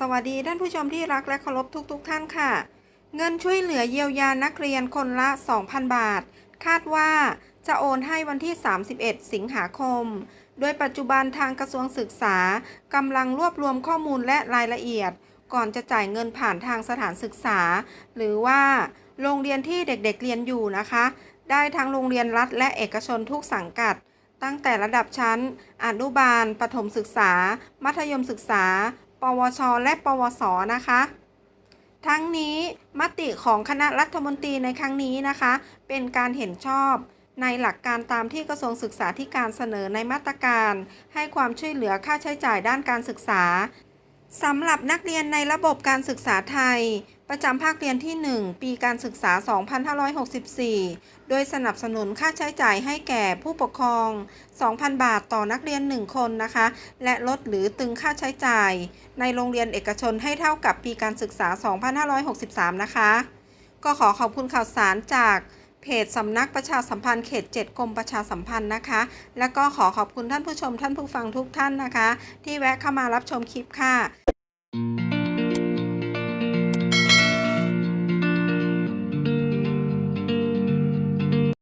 สวัสดีท่านผู้ชมที่รักและเคารพทุกๆทท่านค่ะ เงินช่วยเหลือเยียวยานักเรียนคนละ 2,000 บาท คาดว่าจะโอนให้วันที่ 31 สิงหาคม โดยปัจจุบันทางกระทรวงศึกษากำลังรวบรวมข้อมูลและรายละเอียด ก่อนจะจ่ายเงินผ่านทางสถานศึกษา หรือว่า โรงเรียนที่เด็กๆเรียนอยู่นะคะ ได้ทั้งโรงเรียนรัฐและเอกชนทุกสังกัดตั้งแต่ระดับชั้น อนุบาล ประถมศึกษา มัธยมศึกษา ปวช และปวส นะคะ ทั้งนี้มติของคณะรัฐมนตรีในครั้งนี้นะคะ เป็นการเห็นชอบในหลักการตามที่กระทรวงศึกษาธิการเสนอในมาตรการ ให้ความช่วยเหลือค่าใช้จ่ายด้านการศึกษาสำหรับนักเรียนในระบบการศึกษาไทย ประจำภาคเรียนที่ 1 ปีการศึกษา 2564 โดยสนับสนุนค่าใช้จ่ายให้แก่ผู้ปกครอง 2,000 บาทต่อนักเรียน 1 คนนะคะ และลดหรือตึงค่าใช้จ่าย ในโรงเรียนเอกชนให้เท่ากับปีการศึกษา 2563 นะคะ ก็ขอขอบคุณข่าวสารจากเพจสำนักประชาสัมพันธ์เขต 7กรมประชาสัมพันธ์นะคะ และก็ขอขอบคุณท่านผู้ชมท่านผู้ฟังทุกท่านนะคะ ที่แวะเข้ามารับชมคลิปค่ะ